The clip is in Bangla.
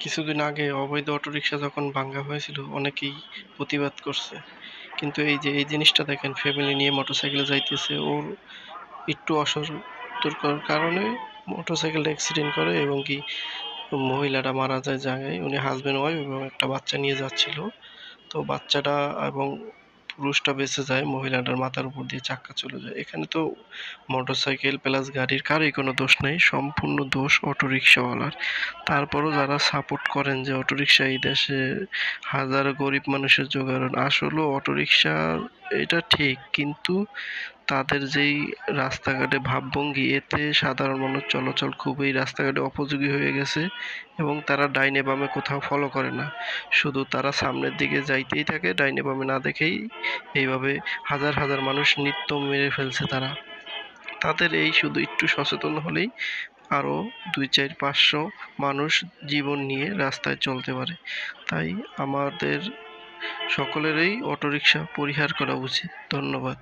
কিছুদিন আগে অবৈধ অটোরিকশা যখন ভাঙ্গা হয়েছিল, অনেকেই প্রতিবাদ করছে। কিন্তু এই যে, এই জিনিসটা দেখেন, ফ্যামিলি নিয়ে মোটরসাইকেলে যাইতেছে, ওর একটু অসতর্কর কারণে মোটরসাইকেলটা অ্যাক্সিডেন্ট করে এবং কি মহিলাটা মারা যায় জায়গায়। উনি হাজব্যান্ড ওয়াইফ এবং একটা বাচ্চা নিয়ে যাচ্ছিল। তো বাচ্চাটা এবং পুরুষটা বেঁচে যায়, মহিলাটার মাথার উপর দিয়ে চাক্কা চলে যায়। এখানে তো মোটরসাইকেল প্লাস গাড়ির কারোই কোনো দোষ নেই, সম্পূর্ণ দোষ অটোরিকশাওয়ালার। তারপরও যারা সাপোর্ট করেন যে অটোরিকশা এই দেশে হাজারো গরিব মানুষের জোগাড়, আসলেও অটোরিকশা এটা ঠিক, কিন্তু তাদের যেই রাস্তাঘাটে ভাবভঙ্গি, এতে সাধারণ মানুষ চলাচল খুবই রাস্তাঘাটে উপযোগী হয়ে গেছে এবং তারা ডাইনে বামে কোথাও ফলো করে না। শুধু তারা সামনের দিকে যাইতেই থাকে, ডাইনে বামে না দেখেই এইভাবে হাজার হাজার মানুষ নিত্য মেরে ফেলছে তারা। তাদের এই শুধু একটু সচেতন হলেই আরও দুই চার পাঁচশো মানুষ জীবন নিয়ে রাস্তায় চলতে পারে। তাই আমাদের সকলেরই অটোরিকশা পরিহার করা উচিত। ধন্যবাদ।